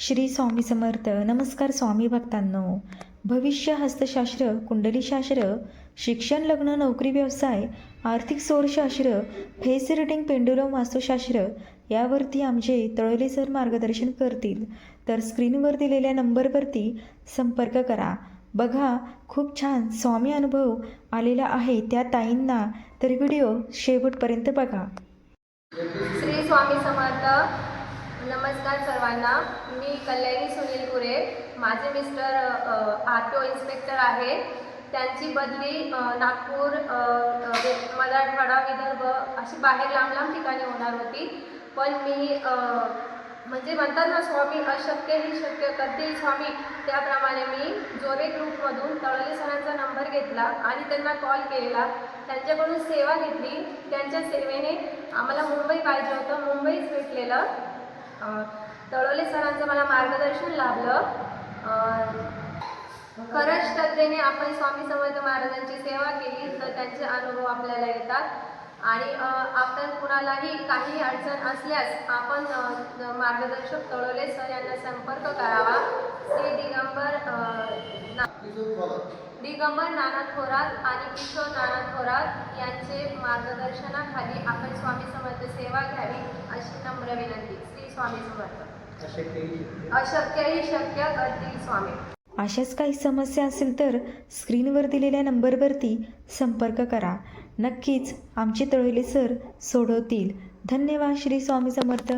श्री स्वामी समर्थ. नमस्कार स्वामी भक्तांनो. भविष्य हस्तशास्त्र कुंडलीशास्त्र शिक्षण लग्न नोकरी व्यवसाय आर्थिक सौरशास्त्र फेस रिडिंग पेंडुलम वास्तुशास्त्र यावरती आमचे तळोले सर मार्गदर्शन करतील. तर स्क्रीनवर दिलेल्या नंबरवरती संपर्क करा. बघा खूप छान स्वामी अनुभव आलेला आहे त्या ताईंना. तर व्हिडिओ शेवटपर्यंत बघा. श्री स्वामी समर्थ. नमस्कार सर्वांना. मी कल्याणी सुनील पुरे माझे mister R T O inspector आहे. त्यांची बदली नागपूर मराठवाडा विदर्भ अशी बाहेर लांब लांब ठिकाणी होणार होती. पण मी म्हणजे म्हणतात ना स्वामी अशक्य ही शक्य करतील स्वामी. त्याप्रमाणे मी जोरे ग्रुपमधून तळले सरांचा नंबर घेतला आणि त्यांना कॉल केलेला. त्यांच्याकडून सेवा घेतली. त्यांच्या सेवेने आम्हाला मुंबई पाहिजे होतं. मुंबईच भेटलेलं. तळोले सरांचं मला मार्गदर्शन लाभलं. खरंच श्रद्धेने आपण स्वामी समर्थ महाराजांची सेवा केली तर त्यांचे अनुभव आपल्याला येतात. आणि आपण कुणालाही काही अडचण असल्यास आपण मार्गदर्शक तळोले सर यांना संपर्क करावा. श्री दिगंबर ना- दिगंबर नाना थोरात आणि किशोर नाना थोरात यांचे मार्गदर्शनाखाली आपण स्वामी समर्थ सेवा घ्यावी अशी नम्र विनंती. स्वामी समर्थ अशक्यही शक्य करतील स्वामी. अशाच काही समस्या असेल तर स्क्रीनवर दिलेल्या नंबरवरती संपर्क करा. नक्कीच आमचे तळोले सर सोडवतील. धन्यवाद श्री स्वामी समर्थ.